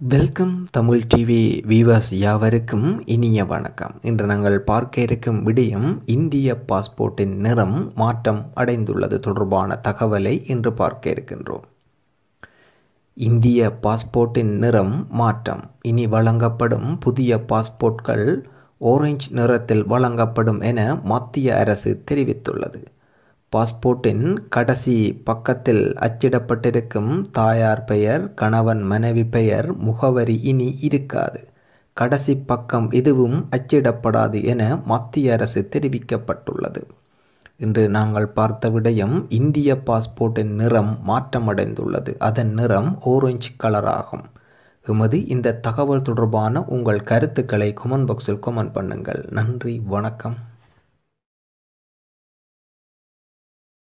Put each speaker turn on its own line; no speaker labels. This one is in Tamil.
வெல்கம் தமிழ் டிவி வீவர்ஸ் யாவருக்கும் இனிய வணக்கம். இன்று நாங்கள் பார்க்க இருக்கும் விடயம் இந்திய பாஸ்போர்ட்டின் நிறம் மாற்றம் அடைந்துள்ளது தொடர்பான தகவலை இன்று பார்க்க இருக்கின்றோம். இந்திய பாஸ்போர்ட்டின் நிறம் மாற்றம். இனி வழங்கப்படும் புதிய பாஸ்போர்ட்கள் ஓரஞ்ச் நிறத்தில் வழங்கப்படும் என மத்திய அரசு தெரிவித்துள்ளது. பாஸ்போர்ட்டின் கடைசி பக்கத்தில் அச்சிடப்பட்டிருக்கும் தாயார் பெயர் கணவன் மனைவி பெயர் முகவரி இனி இருக்காது. கடைசி பக்கம் எதுவும் அச்சிடப்படாது என மத்திய அரசு தெரிவிக்கப்பட்டுள்ளது. இன்று நாங்கள் பார்த்த விடயம் இந்திய பாஸ்போர்ட்டின் நிறம் மாற்றமடைந்துள்ளது. அதன் நிறம் ஓரஞ்சு கலராகும் எமது இந்த தகவல் தொடர்பான உங்கள் கருத்துக்களை கொமெண்ட் பாக்ஸில் கொமெண்ட் பண்ணுங்கள். நன்றி வணக்கம்.